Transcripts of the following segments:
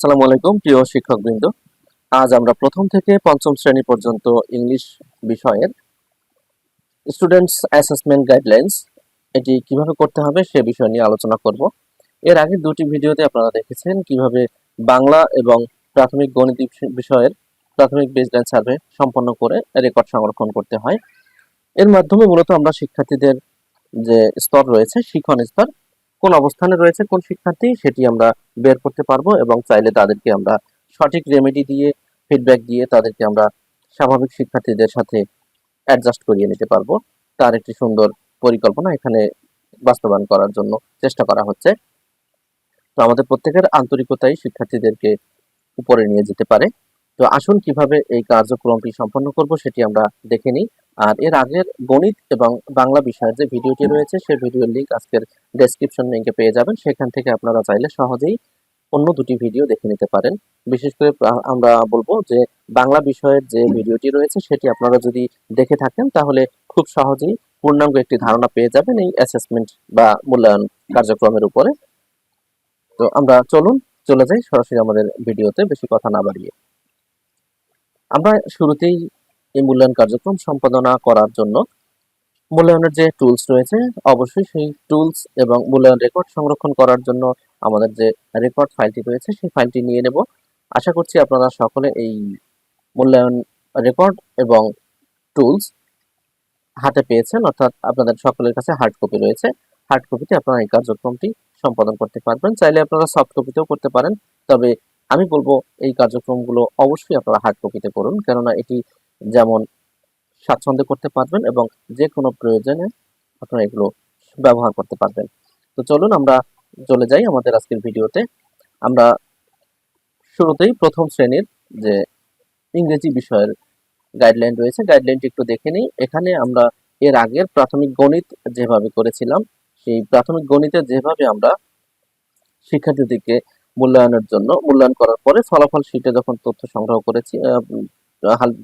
আসসালামু আলাইকুম, প্রিয় শিক্ষকবৃন্দ। আজ আমরা প্রথম থেকে পঞ্চম শ্রেণি পর্যন্ত ইংলিশ বিষয়ের স্টুডেন্টস অ্যাসেসমেন্ট গাইডলাইন্স এটি কীভাবে করতে হবে সে বিষয় নিয়ে আলোচনা করব। এর আগে দুটি ভিডিওতে আপনারা দেখেছেন কীভাবে বাংলা এবং প্রাথমিক গণিত বিষয়ের প্রাথমিক বেসলাইন সার্ভে সম্পন্ন করে রেকর্ড সংরক্ষণ করতে হয়। এর মাধ্যমে মূলত আমরা শিক্ষার্থীদের যে স্তর রয়েছে শিখন স্তর কোন অবস্থানে রয়েছে, কোন শিক্ষার্থী, সেটি আমরা বের করতে পারব এবং চাইলে তাদেরকে আমরা সঠিক রেমেডি দিয়ে ফিডব্যাক দিয়ে তাদেরকে আমরা স্বাভাবিক শিক্ষার্থীদের সাথে অ্যাডজাস্ট করিয়ে নিতে পারব। তার একটি সুন্দর পরিকল্পনা এখানে বাস্তবায়ন করার জন্য চেষ্টা করা হচ্ছে। তো আমাদের প্রত্যেকের আন্তরিকতাই শিক্ষার্থীদেরকে উপরে নিয়ে যেতে পারে। তো আসুন কীভাবে এই কার্যক্রমটি সম্পন্ন করব সেটি আমরা দেখে নিই। আর এর আগের গণিত এবং বাংলা বিষয়ের যে ভিডিওটি রয়েছে সেই ভিডিওর লিংক আজকের ডেসক্রিপশন লিংকে পেয়ে যাবেন। সেখান থেকে আপনারা চাইলে সহজেই অন্য দুটি ভিডিও দেখে নিতে পারেন। বিশেষ করে আমরা বলব যে বাংলা বিষয়ের যে ভিডিওটি রয়েছে, সেটি আপনারা যদি দেখে থাকেন, তাহলে খুব সহজেই পূর্ণাঙ্গ একটি ধারণা পেয়ে যাবেন এই অ্যাসেসমেন্ট বা মূল্যায়ন কার্যক্রমের উপরে। তো আমরা চলুন, চলে যাই সরাসরি আমাদের ভিডিওতে বেশি কথা না বাড়িয়ে। আমরা শুরুতেই এই মূল্যায়ন কার্যক্রম সম্পাদনা করার জন্য মূল্যায়নের যে টুলস রয়েছে, অবশ্যই সেই টুলস এবং মূল্যায়ন রেকর্ড সংরক্ষণ করার জন্য আমাদের যে রেকর্ড ফাইলটি রয়েছে, সেই ফাইলটি নিয়ে নেব। আশা করছি আপনারা সকলে এই মূল্যায়ন রেকর্ড এবং টুলস হাতে পেয়েছেন, অর্থাৎ আপনাদের সকলের কাছে হার্ড কপি রয়েছে। হার্ড কপিতে আপনারা এই কার্যক্রমটি সম্পাদন করতে পারবেন। চাইলে আপনারা সফট কপিতেও করতে পারেন, তবে আমি বলব এই কার্যক্রমগুলো অবশ্যই আপনারা হার্ড কপিতে করুন, কেননা এটি যেমন স্বাচ্ছন্দ্যে করতে পারবেন এবং যে কোনো প্রয়োজনে আপনারা এগুলো ব্যবহার করতে পারবেন। তো চলুন আমরা চলে যাই আমাদের আজকের ভিডিওতে। আমরা শুরুতেই প্রথম শ্রেণির যে ইংরেজি বিষয়ের গাইডলাইন রয়েছে গাইডলাইনটি একটু দেখে নিই। এখানে আমরা এর আগের প্রাথমিক গণিত যেভাবে করেছিলাম, সেই প্রাথমিক গণিতে যেভাবে আমরা শিক্ষার্থীদেরকে মূল্যায়নের জন্য মূল্যায়ন করার পরে ফলাফল শিটে যখন তথ্য সংগ্রহ করেছি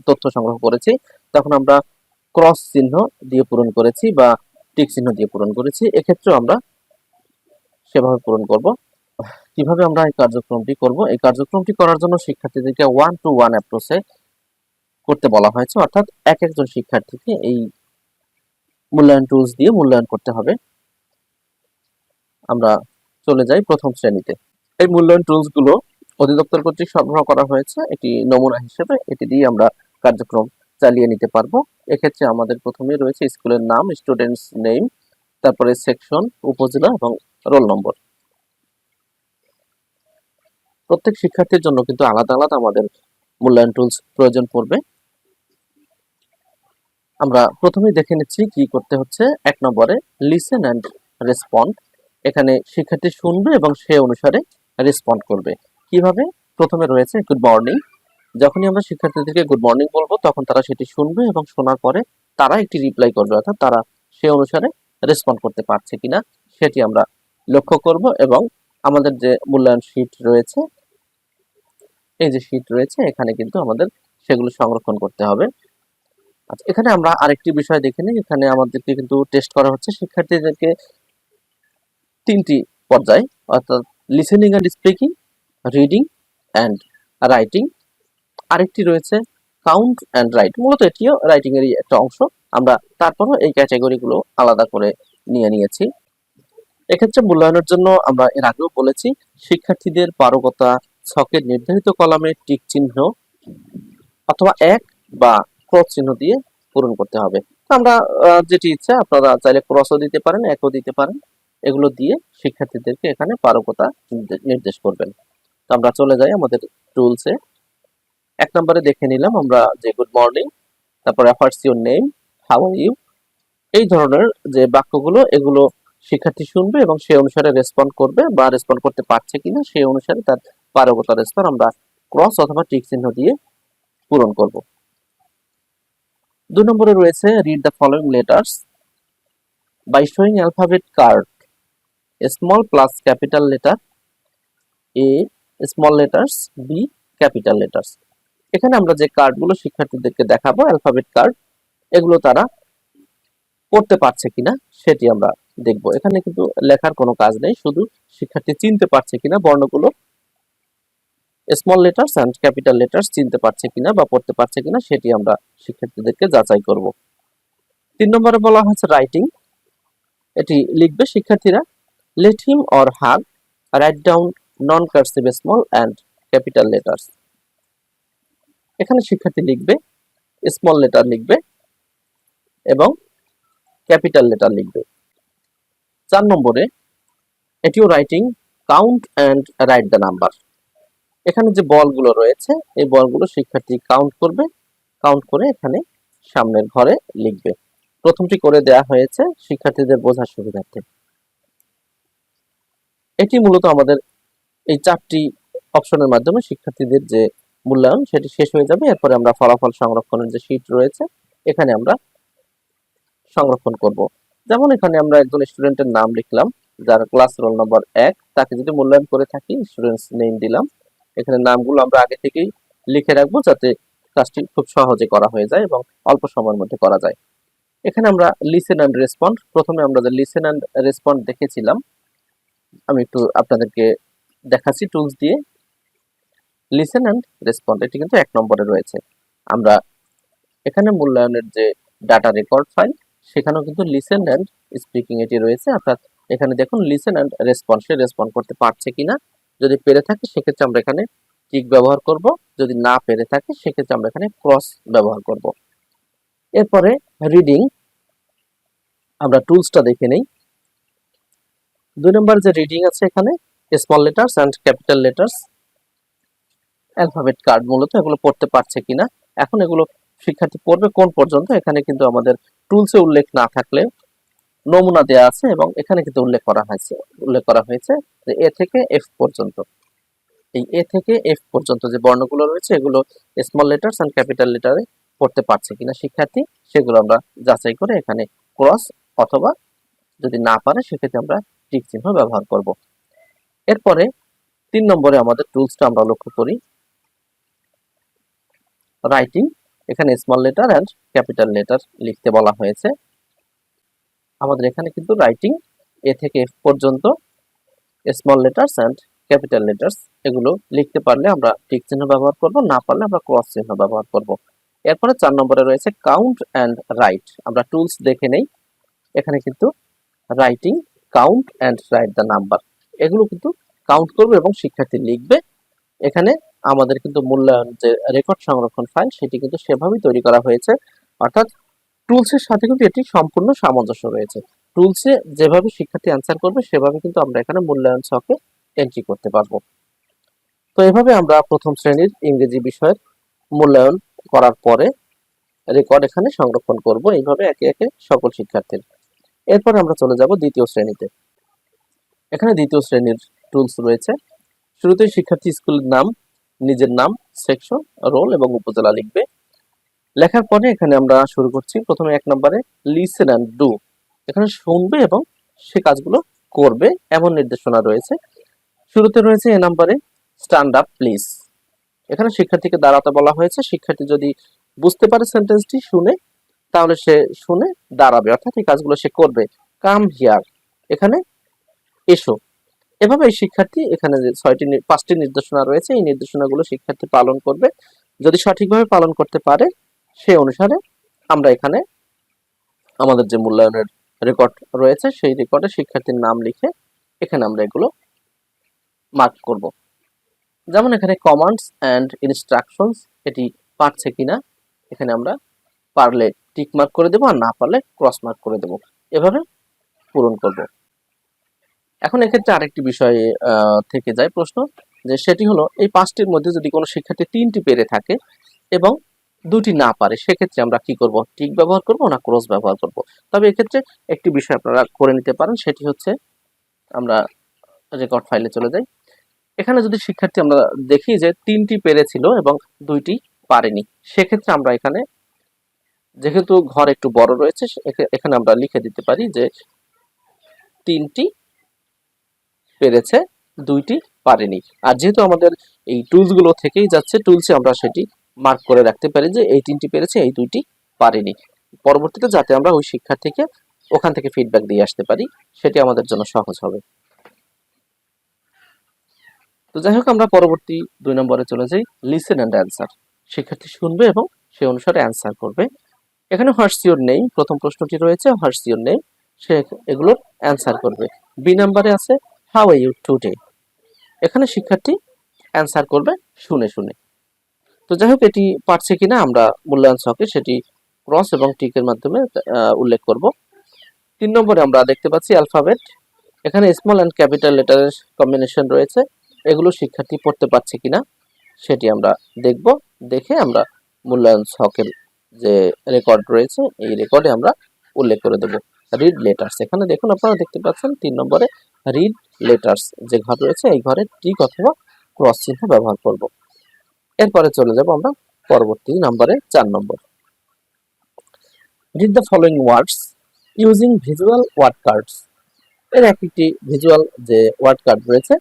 তথ্য সংগ্রহ করেছি, তখন আমরা ক্রস চিহ্ন দিয়ে পূরণ করেছি বা টিক চিহ্ন দিয়ে পূরণ করেছি, এক্ষেত্রেও আমরা সেভাবে পূরণ করব। কীভাবে আমরা এই কার্যক্রমটি করব? এই কার্যক্রমটি করার জন্য শিক্ষার্থীদেরকে ওয়ান টু ওয়ান অ্যাপ্রোচে করতে বলা হয়েছে, অর্থাৎ এক একজন শিক্ষার্থীকে এই মূল্যায়ন টুলস দিয়ে মূল্যায়ন করতে হবে। আমরা চলে যাই প্রথম শ্রেণীতে। এই মূল্যায়ন টুলসগুলো অধিদপ্তর কর্তৃক সরবরাহ করা হয়েছে। একটি নমুনা হিসেবে এটি দিয়ে আমরা কার্যক্রম চালিয়ে নিতে পারব। এক্ষেত্রে আমাদের প্রথমে রয়েছে স্কুলের নাম স্টুডেন্টস নেম তারপরে সেকশন উপজেলা এবং রোল নম্বর প্রত্যেক শিক্ষার্থীর জন্য কিন্তু আলাদা আলাদা আমাদের মূল্যায়ন টুলস প্রয়োজন পড়বে। আমরা প্রথমেই দেখে নিচ্ছি কি করতে হচ্ছে। এক নম্বরে লিসেন অ্যান্ড রেসপন্ড এখানে শিক্ষার্থী শুনবে এবং সে অনুসারে রেসপন্ড করবে। কীভাবে? প্রথমে রয়েছে গুড মর্নিং যখনই আমরা শিক্ষার্থীদেরকে গুড মর্নিং বলব, তখন তারা সেটি শুনবে এবং শোনার পরে তারা একটি রিপ্লাই করবে, অর্থাৎ তারা সে অনুসারে রেসপন্ড করতে পারছে কিনা, সেটি আমরা লক্ষ্য করব এবং আমাদের যে মূল্যায়ন শীট রয়েছে, এই যে শীট রয়েছে, এখানে কিন্তু আমাদের সেগুলো সংরক্ষণ করতে হবে। আচ্ছা এখানে আমরা আরেকটি বিষয় দেখে নিই। এখানে আমাদেরকে কিন্তু টেস্ট করা হচ্ছে, শিক্ষার্থীদেরকে তিনটি পর্যায়, অর্থাৎ listening and speaking reading and writing আরেকটি রয়েছে কাউন্ট অ্যান্ড রাইট মূলত এটিও রাইটিংয়েরই একটা অংশ। আমরা তারপরও এই ক্যাটাগরিগুলো আলাদা করে নিয়ে নিয়েছি। এক্ষেত্রে মূল্যায়নের জন্য আমরা এর আগেও বলেছি, শিক্ষার্থীদের পারকতা ছকের নির্ধারিত কলামে টিক চিহ্ন অথবা এক বা ক্রস চিহ্ন দিয়ে পূরণ করতে হবে। আমরা যেটি ইচ্ছা, আপনারা চাইলে ক্রসও দিতে পারেন একও দিতে পারেন। এগুলো দিয়ে শিক্ষার্থীদেরকে এখানে পারকতা নির্দেশ করবেন। তো আমরা চলে যাই আমাদের টুলসে এক নম্বরে দেখে নিলাম আমরা যে গুড মর্নিং তারপর অ্যাফার্স your name how are you এই ধরনের যে বাক্যগুলো, এগুলো শিক্ষার্থী শুনবে এবং সেই অনুসারে রেসপন্ড করবে বা রেসপন্ড করতে পারছে কিনা সেই অনুসারে তার পারগতার স্তর আমরা ক্রস অথবা টিক চিহ্ন দিয়ে পূরণ করব। দুই নম্বরে রয়েছে read the following letters by showing alphabet card small plus capital letter A small letters B capital letters এখানে আমরা যে কার্ডগুলো শিক্ষার্থীদেরকে দেখাবো অ্যালফাবেট কার্ড এগুলো তারা করতে পারছে কিনা সেটি আমরা দেখব। এখানে কিন্তু লেখার কোনো কাজ নেই, শুধু শিক্ষার্থী চিনতে পারছে কিনা, বর্ণগুলো small letters and capital letters চিনতে পারছে কিনা বা পড়তে পারছে কিনা সেটি আমরা শিক্ষার্থীদেরকে যাচাই করব। তিন নম্বরে বলা হয়েছে রাইটিং এটি লিখবে শিক্ষার্থীরা let him or her write down cursive small and capital letters এখানে শিক্ষার্থী লিখবে স্মল লেটার লিখবে এবং ক্যাপিটাল লেটার লিখবে। চার নম্বরে, এটিও writing count and write the number এখানে যে বলগুলো রয়েছে, এই বলগুলো শিক্ষার্থী কাউন্ট করবে কাউন্ট করে এখানে সামনের ঘরে লিখবে। প্রথমটি করে দেয়া হয়েছে শিক্ষার্থীদের বোঝার সুবিধার্থে। এটি মূলত আমাদের এই চারটি অপশনের মাধ্যমে শিক্ষার্থীদের যে মূল্যায়ন সেটি শেষ হয়ে যাবে। এরপরে আমরা ফলাফল সংরক্ষণের যে শীট রয়েছে, এখানে আমরা সংরক্ষণ করব। যেমন এখানে আমরা একজন স্টুডেন্টের নাম লিখলাম, যার ক্লাস রোল নম্বর এক। তাকে যদি মূল্যায়ন করে থাকি, স্টুডেন্টস নেম দিলাম। এখানে নামগুলো আমরা আগে থেকেই লিখে রাখব যাতে কাজটি খুব সহজে করা হয়ে যায় এবং অল্প সময়ের মধ্যে করা যায়। এখানে আমরা লিসেন অ্যান্ড রেসপন্ড প্রথমে আমরা যে লিসেন অ্যান্ড রেসপন্ড দেখেছিলাম, আমি একটু আপনাদেরকে দেখাচ্ছি টুলস দিয়ে। লিসেন অ্যান্ড রেসপন্ড এটি কিন্তু এক নম্বরে রয়েছে। আমরা এখানে মূল্যায়নের যে ডাটা রেকর্ড ফাইল সেখানেও কিন্তু লিসেন অ্যান্ড স্পিকিং এটি রয়েছে। অর্থাৎ এখানে দেখুন লিসেন অ্যান্ড রেসপন্ড সে রেসপন্ড করতে পারছে কিনা। যদি পেরে থাকে, সেক্ষেত্রে আমরা এখানে টিক ব্যবহার করব। যদি না পেরে থাকে, সেক্ষেত্রে আমরা এখানে ক্রস ব্যবহার করব। এরপরে রিডিং আমরা টুলসটা দেখে নেই। দুই নম্বর যে রিডিং আছে এখানে small letters and capital letters alphabet card মূলত এগুলো পড়তে পারছে কিনা। এখন এগুলো শিক্ষার্থী পড়বে কোন পর্যন্ত, এখানে কিন্তু আমাদের টুলসে উল্লেখ না থাকলে নমুনা দেওয়া আছে এবং এখানে কিন্তু উল্লেখ করা হয়েছে, উল্লেখ করা হয়েছে যে এ থেকে এফ পর্যন্ত। এই এ থেকে এফ পর্যন্ত যে বর্ণগুলো রয়েছে, এগুলো স্মল লেটার্স অ্যান্ড ক্যাপিটাল লেটারে পড়তে পারছে কিনা শিক্ষার্থী, সেগুলো আমরা যাচাই করে এখানে ক্রস অথবা যদি না পারে, সেক্ষেত্রে আমরা টিক চিহ্ন ব্যবহার করব। এরপরে তিন নম্বরে আমাদের টুলসটা আমরা লক্ষ্য করি। রাইটিং এখানে small letter and capital letter লিখতে বলা হয়েছে। আমাদের এখানে কিন্তু রাইটিং এ থেকে এফ পর্যন্ত small letters and capital letters এগুলো লিখতে পারলে আমরা টিক চিহ্ন ব্যবহার করব, না পারলে আমরা ক্রস চিহ্ন ব্যবহার করব। এরপরে চার নম্বরে রয়েছে কাউন্ট অ্যান্ড রাইট আমরা টুলস দেখে নেই। এখানে কিন্তু writing count and write the number এগুলো কিন্তু কাউন্ট করবে এবং শিক্ষার্থী লিখবে। এখানে আমাদের কিন্তু মূল্যায়ন যে রেকর্ড সংরক্ষণ ফাইল সেটি কিন্তু সেভাবেই তৈরি করা হয়েছে। অর্থাৎ টুলসের সাথে কিন্তু এটি সম্পূর্ণ সামঞ্জস্য রয়েছে। টুলসে যেভাবে শিক্ষার্থী অ্যান্সার করবে, সেভাবে কিন্তু আমরা এখানে মূল্যায়ন ছকে এন্ট্রি করতে পারব। তো এভাবে আমরা প্রথম শ্রেণির ইংরেজি বিষয়ের মূল্যায়ন করার পরে রেকর্ড এখানে সংরক্ষণ করব। এইভাবে একে একে সকল শিক্ষার্থীর। এরপর আমরা চলে যাব দ্বিতীয় শ্রেণীতে। এখানে দ্বিতীয় শ্রেণির টুলস রয়েছে। শুরুতেই শিক্ষার্থী স্কুলের নাম, নিজের নাম সেকশন রোল এবং উপজেলা লিখবে। লেখার পরে এখানে আমরা শুরু করছি। প্রথমে এক নম্বরে লিসেন অ্যান্ড ডু এখানে শুনবে এবং সে কাজগুলো করবে এমন নির্দেশনা রয়েছে। শুরুতে রয়েছে এ নাম্বারে স্ট্যান্ড আপ প্লিজ এখানে শিক্ষার্থীকে দাঁড়াতে বলা হয়েছে। শিক্ষার্থী যদি বুঝতে পারে সেন্টেন্সটি শুনে, তাহলে সে শুনে দাঁড়াবে। অর্থাৎ এই কাজগুলো সে করবে। কাম হিয়ার এখানে এসো। এভাবে শিক্ষার্থী এখানে যে ছয়টি পাঁচটি নির্দেশনা রয়েছে, এই নির্দেশনাগুলো শিক্ষার্থী পালন করবে। যদি সঠিকভাবে পালন করতে পারে, সে অনুসারে আমরা এখানে আমাদের যে মূল্যায়নের রেকর্ড রয়েছে, সেই রেকর্ডে শিক্ষার্থীর নাম লিখে এখানে আমরা এগুলো মার্ক করব। যেমন এখানে কমান্ডস অ্যান্ড ইনস্ট্রাকশনস এটি পারছে কিনা, এখানে আমরা পারলে টিক মার্ক করে দেবো আর না পারলে ক্রস মার্ক করে দেবো। এভাবে পূরণ করব। এখন এক্ষেত্রে আরেকটি বিষয় থেকে যায় প্রশ্ন, যে সেটি হলো, এই পাঁচটির মধ্যে যদি কোনো শিক্ষার্থী তিনটি পেরে থাকে এবং দুটি না পারে, সেক্ষেত্রে আমরা কি করব? টিক ব্যবহার করব না ক্রস ব্যবহার করব? তবে এক্ষেত্রে একটি বিষয় আপনারা করে নিতে পারেন, সেটি হচ্ছে আমরা রেকর্ড ফাইলে চলে যাই। এখানে যদি শিক্ষার্থী আমরা দেখি যে তিনটি পেরেছিল এবং দুইটি পারেনি, সেক্ষেত্রে আমরা এখানে, যেহেতু ঘর একটু বড় রয়েছে এখানে আমরা লিখে দিতে পারি যে তিনটি পেরেছে, দুইটি পারেনি। আর যেহেতু আমাদের এই টুলসগুলো থেকেই যাচ্ছে, টুলসে আমরা সেটি মার্ক করে রাখতে পারি যে এই তিনটি পেরেছে, এই দুইটি পারেনি। পরবর্তীতে যাতে আমরা ওই শিক্ষার্থীকে ওখান থেকে ফিডব্যাক দিয়ে আসতে পারি, সেটি আমাদের জন্য সহজ হবে। তো যাই হোক, আমরা পরবর্তী দুই নম্বরে চলে যাই লিসেন অ্যান্ড অ্যান্সার শিক্ষার্থী শুনবে এবং সে অনুসারে অ্যান্সার করবে। এখানে হোয়াটস ইউর নেম প্রথম প্রশ্নটি রয়েছে হোয়াটস ইউর নেম সে এগুলোর অ্যান্সার করবে। বি নাম্বারে আছে হাউ আর ইউ টুডে এখানে শিক্ষার্থী অ্যান্সার করবে শুনে শুনে। তো যাই হোক, এটি পারছে কিনা আমরা মূল্যায়ন ছকে সেটি ক্রস এবং টিকের মাধ্যমে উল্লেখ করব। তিন নম্বরে আমরা দেখতে পাচ্ছি অ্যালফাবেট এখানে স্মল অ্যান্ড ক্যাপিটাল লেটারের কম্বিনেশন রয়েছে। এগুলো শিক্ষার্থী পড়তে পারছে কিনা সেটি আমরা দেখব। দেখে আমরা মূল্যায়ন ছকের যে রেকর্ড রয়েছে, এই রেকর্ডে আমরা উল্লেখ করে দেব। রিড লেটার্স এখানে দেখুন, আপনারা দেখতে পাচ্ছেন তিন নম্বরে রিড লেটার্স যে ঘর রয়েছে, এই ঘরে টিক অথবা ক্রস চিহ্ন ব্যবহার করব। এরপরে চলে যাব আমরা পরবর্তী নম্বরে চার নম্বর read the following words using visual word cards এর এক একটি ভিজুয়াল যে ওয়ার্ড কার্ড রয়েছে,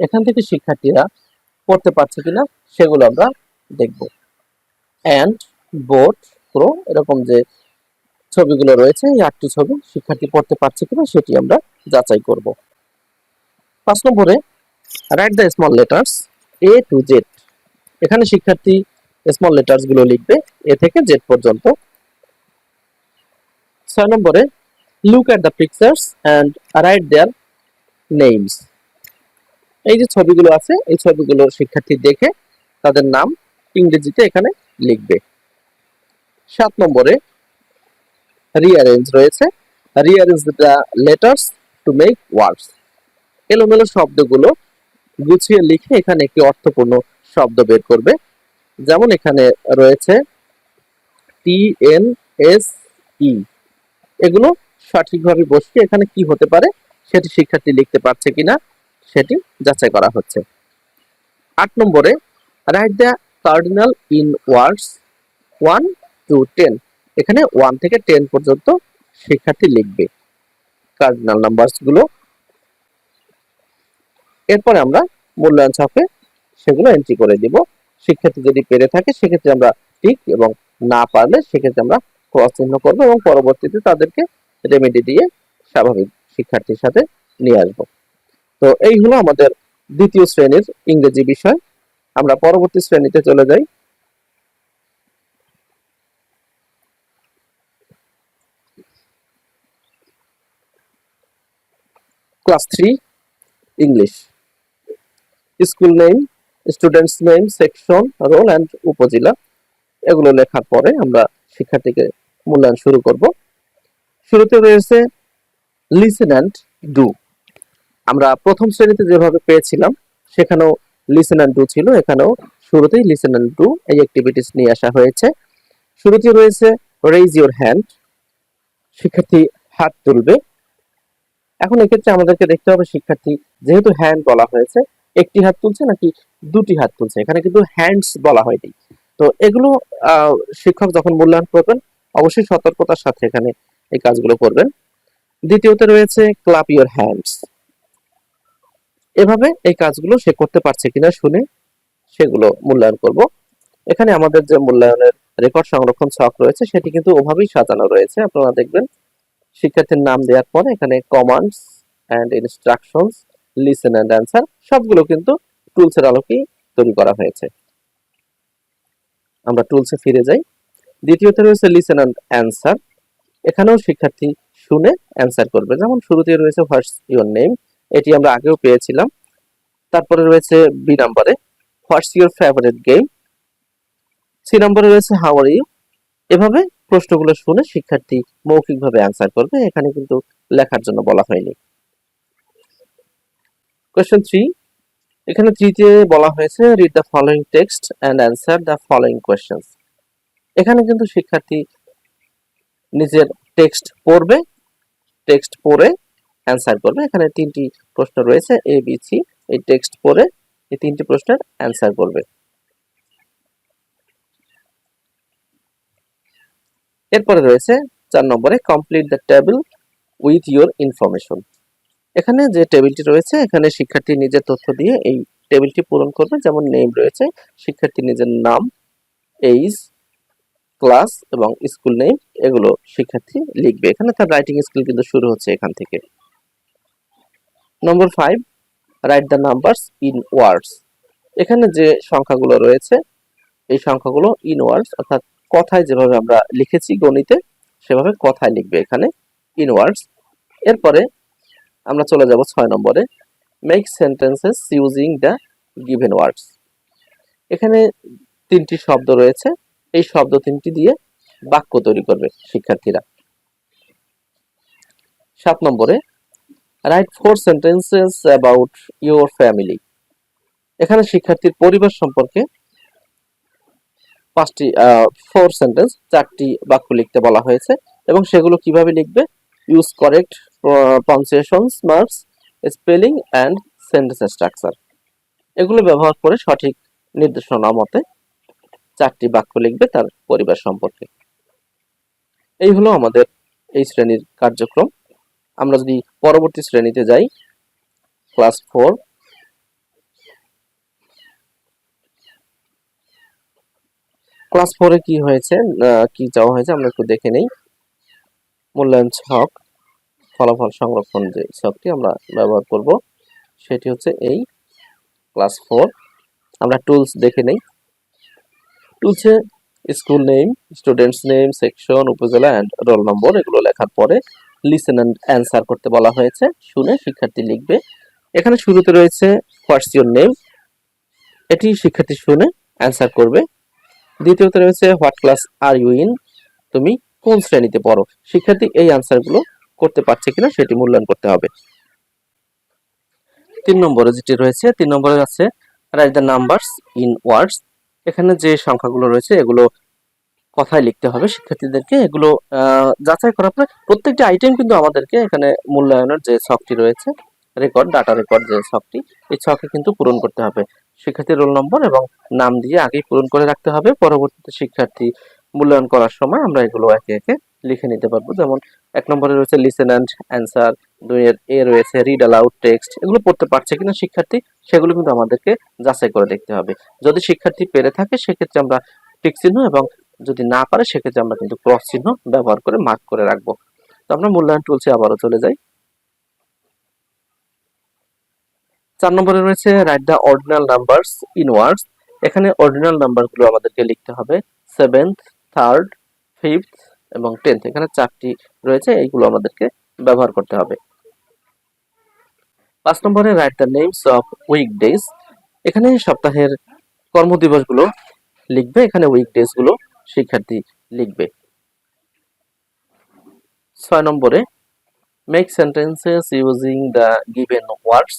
এখান থেকে শিক্ষার্থীরা পড়তে পারছে কিনা সেগুলো আমরা দেখব। অ্যান্ড বোট প্রো এরকম যে ছবিগুলো রয়েছে, এই আটটি ছবি শিক্ষার্থী পড়তে পারছে কিনা সেটি আমরা যাচাই করব। পাঁচ নম্বরে write the small letters A to Z এখানে শিক্ষার্থী স্মল লেটার্সগুলো লিখবে এ থেকে জেড পর্যন্ত। ছয় নম্বরে look at the pictures and write their names এই যে ছবিগুলো আছে, এই ছবিগুলো শিক্ষার্থী দেখে তাদের নাম ইংরেজিতে এখানে লিখবে। সাত নম্বরে রিয়ারেঞ্জ রয়েছে। Rearrange the letters to make words এলোমেলো শব্দগুলো গুছিয়ে লিখে এখানে একটি অর্থপূর্ণ শব্দ বের করবে। যেমন এখানে রয়েছে টি এন এস ই। এগুলো সঠিকভাবে বসিয়ে এখানে কি হতে পারে সেটি শিক্ষার্থী লিখতে পারছে কিনা সেটি যাচাই করা হচ্ছে। আট নম্বরে write the cardinal in words one two ten এখানে ওয়ান থেকে টেন পর্যন্ত শিক্ষার্থী লিখবে। কার্ডিনাল নাম্বারসগুলো এরপরে আমরা মূল্যায়ন ছকে সেগুলো এন্ট্রি করে দিব। শিক্ষার্থী যদি পেরে থাকে, সেক্ষেত্রে আমরা টিক এবং না পারলে সেক্ষেত্রে আমরা ক্রস চিহ্ন করব এবং পরবর্তীতে তাদেরকে রেমেডি দিয়ে স্বাভাবিক শিক্ষার্থীর সাথে নিয়ে আসব। তো এই হলো আমাদের দ্বিতীয় শ্রেণির ইংরেজি বিষয়। আমরা পরবর্তী শ্রেণীতে চলে যাই। Class three, English. School name students name section roll and upazila, এগুলো লেখার পরে আমরা শিক্ষার্থীকে মূল্যায়ন শুরু করব। শুরুতে রয়েছে লিসেন অ্যান্ড ডু আমরা প্রথম শ্রেণীতে যেভাবে পেয়েছিলাম, সেখানেও লিসেন অ্যান্ড ডু ছিল। এখানেও শুরুতেই লিসেন অ্যান্ড ডু এই অ্যাক্টিভিটিস নিয়ে আসা হয়েছে। শুরুতে রয়েছে রেইজ ইউর হ্যান্ড শিক্ষার্থী হাত তুলবে। এখন এক্ষেত্রে আমাদেরকে দেখতে হবে, শিক্ষার্থী যেহেতু হ্যান্ড বলা হয়েছে একটি হাত তুলছে নাকি দুটি হাত তুলছে? এখানে কিন্তু হ্যান্ডস বলা হয়নি তো এগুলো শিক্ষক যখন মূল্যায়ন করবেন, অবশ্যই সতর্কতার সাথে এখানে এই কাজগুলো করবেন। দ্বিতীয়তে রয়েছে ক্লাপ ইউর হ্যান্ডস এভাবে এই কাজগুলো সে করতে পারছে কিনা শুনে সেগুলো মূল্যায়ন করব। এখানে আমাদের যে মূল্যায়নের রেকর্ড সংরক্ষণ ছক রয়েছে, সেটি কিন্তু ওভাবেই সাজানো রয়েছে। আপনারা দেখবেন, শিক্ষার্থীর নাম দেওয়ার পরে এখানে commands and instructions listen and answer সবগুলো কিন্তু টুলসের আলোকেই তৈরি করা হয়েছে। আমরা টুলসে ফিরে যাই। দ্বিতীয়তে রয়েছে লিসেন অ্যান্ড অ্যান্সার এখানেও শিক্ষার্থী শুনে অ্যান্সার করবে। যেমন শুরুতে রয়েছে হোয়াটস ইউর নেম এটি আমরা আগেও পেয়েছিলাম। তারপরে রয়েছে বি নাম্বারে what's your favourite game C নম্বরে রয়েছে হাউ ইউ এভাবে প্রশ্নগুলো শুনে শিক্ষার্থী মৌখিকভাবে অ্যান্সার করবে। এখানে কিন্তু লেখার জন্য বলা হয়নি। কোয়েশ্চেন থ্রি এখানে তৃতীয় বলা হয়েছে read the following text and answer the following questions এখানে কিন্তু শিক্ষার্থী নিজের টেক্সট পড়বে টেক্সট পড়ে অ্যান্সার করবে। এখানে তিনটি প্রশ্ন রয়েছে এ বি সি এই টেক্সট পড়ে এই তিনটি প্রশ্নের অ্যান্সার করবে। এরপরে রয়েছে, চার নম্বরে complete the table with your information এখানে যে টেবিলটি রয়েছে, এখানে শিক্ষার্থী নিজের তথ্য দিয়ে এই টেবিলটি পূরণ করবে। যেমন নেম রয়েছে, শিক্ষার্থী নিজের নাম এইজ ক্লাস এবং স্কুল নেম, এগুলো শিক্ষার্থী লিখবে। এখানে তার রাইটিং স্কিল কিন্তু শুরু হচ্ছে এখান থেকে। নম্বর five, write the numbers in words. এখানে যে সংখ্যাগুলো রয়েছে, এই সংখ্যাগুলো ইন ওয়ার্ডস, অর্থাৎ কথায় যেভাবে আমরা লিখেছি গণিতে, সেভাবে কথায় লিখবে এখানে, ইন ওয়ার্ডস। এরপরে আমরা চলে যাব ছয় নম্বরে। Make sentences using the given words এখানে তিনটি শব্দ রয়েছে। এই শব্দ তিনটি দিয়ে বাক্য তৈরি করবে শিক্ষার্থীরা। সাত নম্বরে write four sentences about your family এখানে শিক্ষার্থীর পরিবার সম্পর্কে পাঁচটি ফোর সেন্টেন্স চারটি বাক্য লিখতে বলা হয়েছে এবং সেগুলো কীভাবে লিখবে? Use correct punctuations marks spelling and sentence structure এগুলো ব্যবহার করে সঠিক নির্দেশনা মতে চারটি বাক্য লিখবে তার পরিবার সম্পর্কে। এই হলো আমাদের এই শ্রেণির কার্যক্রম। আমরা যদি পরবর্তী শ্রেণীতে যাই ক্লাস ফোর ক্লাস ফোরে কি হয়েছে কি চাওয়া হয়েছে, আমরা একটু দেখে নেই। মূল্যায়ন ছক। ফলাফল সংরক্ষণ যে ছকটি আমরা ব্যবহার করব, সেটি হচ্ছে এই ক্লাস ফোর আমরা টুলস দেখে নেই। টুলসে school name students name section upazila and roll নম্বর এগুলো লেখার পরে লিসেন অ্যান্ড অ্যান্সার করতে বলা হয়েছে। শুনে শিক্ষার্থী লিখবে। এখানে শুরুতে রয়েছে হোয়াটস ইউর নেম এটি শিক্ষার্থী শুনে অ্যান্সার করবে। দ্বিতীয়তে রয়েছে what class are you in তুমি কোন শ্রেণীতে পড়ো? শিক্ষার্থী এই আনসারগুলো করতে পারছে কিনা সেটি মূল্যায়ন করতে হবে। তিন নম্বরে যেটি রয়েছে, তিন নম্বরে আছে write the numbers in words এখানে যে সংখ্যাগুলো রয়েছে, এগুলো কথায় লিখতে হবে। শিক্ষার্থীদেরকে এগুলো যাচাই করার পরে প্রত্যেকটি আইটেম কিন্তু আমাদেরকে এখানে মূল্যায়নের যে ছকটি রয়েছে রেকর্ড ডাটা রেকর্ড যে ছকটি, এই ছকে কিন্তু পূরণ করতে হবে। শিক্ষার্থীর রোল নম্বর এবং নাম দিয়ে আগেই পূরণ করে রাখতে হবে। পরবর্তীতে শিক্ষার্থী মূল্যায়ন করার সময় আমরা এগুলো একে একে লিখে নিতে পারব। যেমন এক নম্বরে রয়েছে লিসেন অ্যান্ড অ্যান্সার দুই এর, এ রয়েছে রিড অ্যালাউড টেক্সট এগুলো পড়তে পারছে কিনা শিক্ষার্থী, সেগুলো কিন্তু আমাদেরকে যাচাই করে দেখতে হবে। যদি শিক্ষার্থী পেরে থাকে, সেক্ষেত্রে আমরা টিক চিহ্ন এবং যদি না পারে, সেক্ষেত্রে আমরা কিন্তু ক্রস চিহ্ন ব্যবহার করে মার্ক করে রাখব। তো আমরা মূল্যায়ন টুলসে আবারও চলে যাই। চার নম্বরে রয়েছে write the ordinal numbers in words এখানে অর্ডিনাল নাম্বারগুলো আমাদেরকে লিখতে হবে। সেভেন্থ থার্ড ফিফথ এবং টেন্থ এখানে চারটি রয়েছে, এইগুলো আমাদেরকে ব্যবহার করতে হবে। পাঁচ নম্বরে write the names of weekdays এখানে সপ্তাহের কর্মদিবসগুলো লিখবে, এখানে উইকডেজগুলো শিক্ষার্থী লিখবে। ছয় নম্বরে make sentences using the given words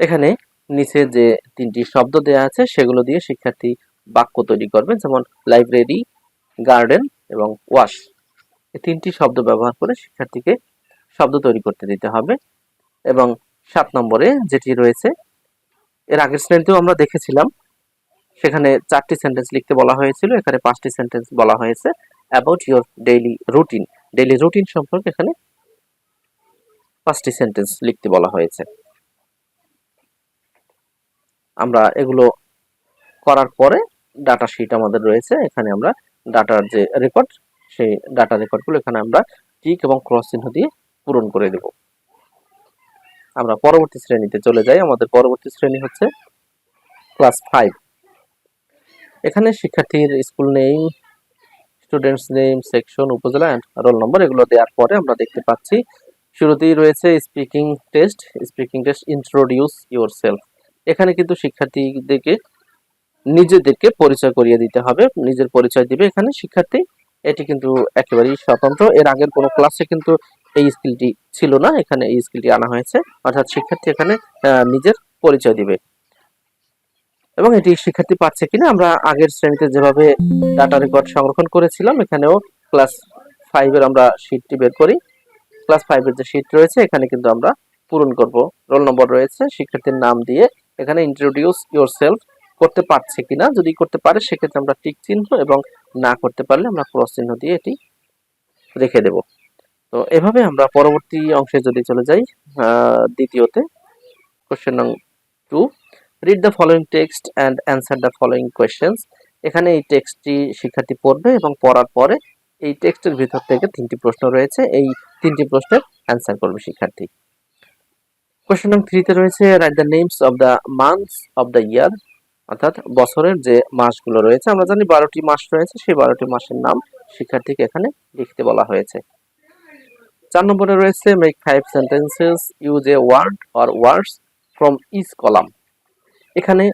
এখানে নিচে যে তিনটি শব্দ দেওয়া আছে, সেগুলো দিয়ে শিক্ষার্থী বাক্য তৈরি করবে, যেমন লাইব্রেরি গার্ডেন এবং ওয়াশ এই তিনটি শব্দ ব্যবহার করে শিক্ষার্থীকে শব্দ তৈরি করতে দিতে হবে এবং সাত নম্বরে যেটি রয়েছে, এর আগের শ্রেণীতেও আমরা দেখেছিলাম, সেখানে চারটি সেন্টেন্স লিখতে বলা হয়েছিল, এখানে পাঁচটি সেন্টেন্স বলা হয়েছে about your daily routine daily routine সম্পর্কে এখানে পাঁচটি সেন্টেন্স লিখতে বলা হয়েছে। আমরা এগুলো করার পরে ডাটা শিট আমাদের রয়েছে, এখানে আমরা ডাটার যে রেকর্ড সেই ডাটা রেকর্ডগুলো এখানে আমরা টিক এবং ক্রস চিহ্ন দিয়ে পূরণ করে দেব। আমরা পরবর্তী শ্রেণীতে চলে যাই। আমাদের পরবর্তী শ্রেণি হচ্ছে ক্লাস ফাইভ এখানে শিক্ষার্থীর school name students name section upazila and roll নম্বর এগুলো দেওয়ার পরে আমরা দেখতে পাচ্ছি, শুরুতেই রয়েছে speaking test speaking test introduce yourself এখানে কিন্তু শিক্ষার্থীদেরকে নিজেদেরকে পরিচয় করিয়ে দিতে হবে। নিজের পরিচয় দিবে এখানে শিক্ষার্থী। এটি কিন্তু একেবারেই স্বতন্ত্র। এর আগের কোনো ক্লাসে কিন্তু এই স্কিলটি ছিল না। এখানে এই স্কিলটি আনা হয়েছে। অর্থাৎ শিক্ষার্থী এখানে নিজের পরিচয় দিবে। এবং এটি শিক্ষার্থী পাচ্ছে কিনা, আমরা আগের শ্রেণীতে যেভাবে ডাটা রেকর্ড সংরক্ষণ করেছিলাম, এখানেও ক্লাস ফাইভের আমরা শীটটি বের করি। ক্লাস ফাইভের যে শীট রয়েছে, এখানে কিন্তু আমরা পূরণ করব। রোল নম্বর রয়েছে, শিক্ষার্থীর নাম দিয়ে এখানে ইন্ট্রোডিউস ইউর সেলফ করতে পারছে কিনা, যদি করতে পারে, সেক্ষেত্রে আমরা টিক চিহ্ন এবং না করতে পারলে আমরা ক্রস চিহ্ন দিয়ে এটি রেখে দেব। তো এভাবে আমরা পরবর্তী অংশে যদি চলে যাই দ্বিতীয়তে কোশ্চেন নং two read the following text and answer the following questions এখানে এই টেক্সটটি শিক্ষার্থী পড়বে এবং পড়ার পরে এই টেক্সটের ভিতর থেকে তিনটি প্রশ্ন রয়েছে, এই তিনটি প্রশ্নের অ্যান্সার করবে শিক্ষার্থী। কোয়েশ্চেন নং থ্রিতে রয়েছে write the names of the months of the year অর্থাৎ বছরের যে মাসগুলো রয়েছে, আমরা জানি বারোটি মাস রয়েছে, সেই বারোটি মাসের নাম শিক্ষার্থীকে এখানে লিখতে বলা হয়েছে। চার নম্বরে রয়েছে make five sentences use a word or words from each column এখানে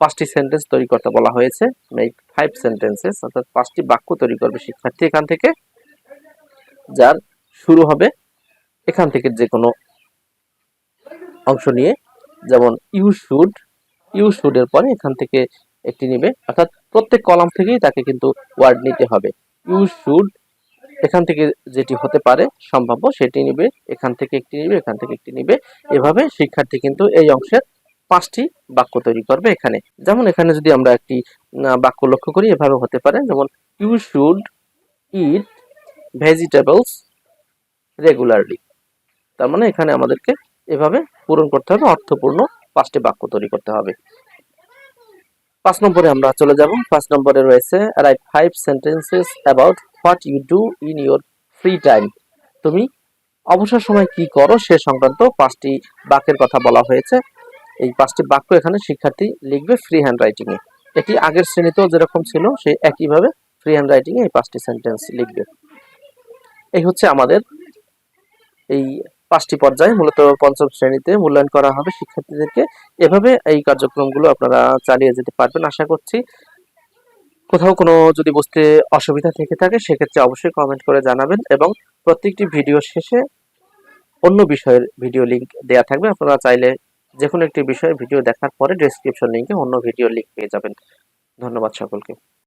পাঁচটি সেন্টেন্স তৈরি করতে বলা হয়েছে মেক ফাইভ সেন্টেন্সেস অর্থাৎ পাঁচটি বাক্য তৈরি করবে শিক্ষার্থী এখান থেকে, যার শুরু হবে এখান থেকে যে কোনো অংশ নিয়ে। যেমন ইউ শুড ইউ শুড এর পরে এখান থেকে একটি নিবে। অর্থাৎ প্রত্যেক কলাম থেকেই তাকে কিন্তু ওয়ার্ড নিতে হবে। ইউ শুড এখান থেকে যেটি হতে পারে সম্ভাব্য, সেটি নিবে, এখান থেকে একটি নিবে, এখান থেকে একটি নিবে। এভাবে শিক্ষার্থী কিন্তু এই অংশের পাঁচটি বাক্য তৈরি করবে এখানে। যেমন এখানে যদি আমরা একটি বাক্য লক্ষ্য করি, এভাবে হতে পারে। যেমন you should eat vegetables regularly তার মানে এখানে আমাদেরকে এভাবে পূরণ করতে হবে অর্থপূর্ণ পাঁচটি বাক্য তৈরি করতে হবে। পাঁচ নম্বরে আমরা চলে যাব। পাঁচ নম্বরে রয়েছে write five sentences about what you do in your free time তুমি অবসর সময় কি করো সে সংক্রান্ত পাঁচটি বাক্যের কথা বলা হয়েছে। এই পাঁচটি বাক্য এখানে শিক্ষার্থী লিখবে ফ্রি হ্যান্ড রাইটিংয়ে এটি আগের শ্রেণীতেও যেরকম ছিল, সে একইভাবে ফ্রি হ্যান্ড রাইটিংয়ে এই পাঁচটি সেন্টেন্স লিখবে। এই হচ্ছে আমাদের এই পাঁচটি পর্যায়ে, মূলত পঞ্চম শ্রেণীতে মূল্যায়ন করা হবে শিক্ষার্থীদেরকে। এভাবে এই কার্যক্রমগুলো আপনারা চালিয়ে যেতে পারবেন, আশা করছি। কোথাও কোনো যদি বুঝতে অসুবিধা থেকে থাকে, সেক্ষেত্রে অবশ্যই কমেন্ট করে জানাবেন এবং প্রত্যেকটি ভিডিও শেষে অন্য বিষয়ের ভিডিও লিঙ্ক দেওয়া থাকবে। আপনারা চাইলে যে কোনো একটি বিষয়ের ভিডিও দেখার পরে ডেসক্রিপশন লিঙ্কে অন্য ভিডিও লিংক পেয়ে যাবেন। ধন্যবাদ সকলকে।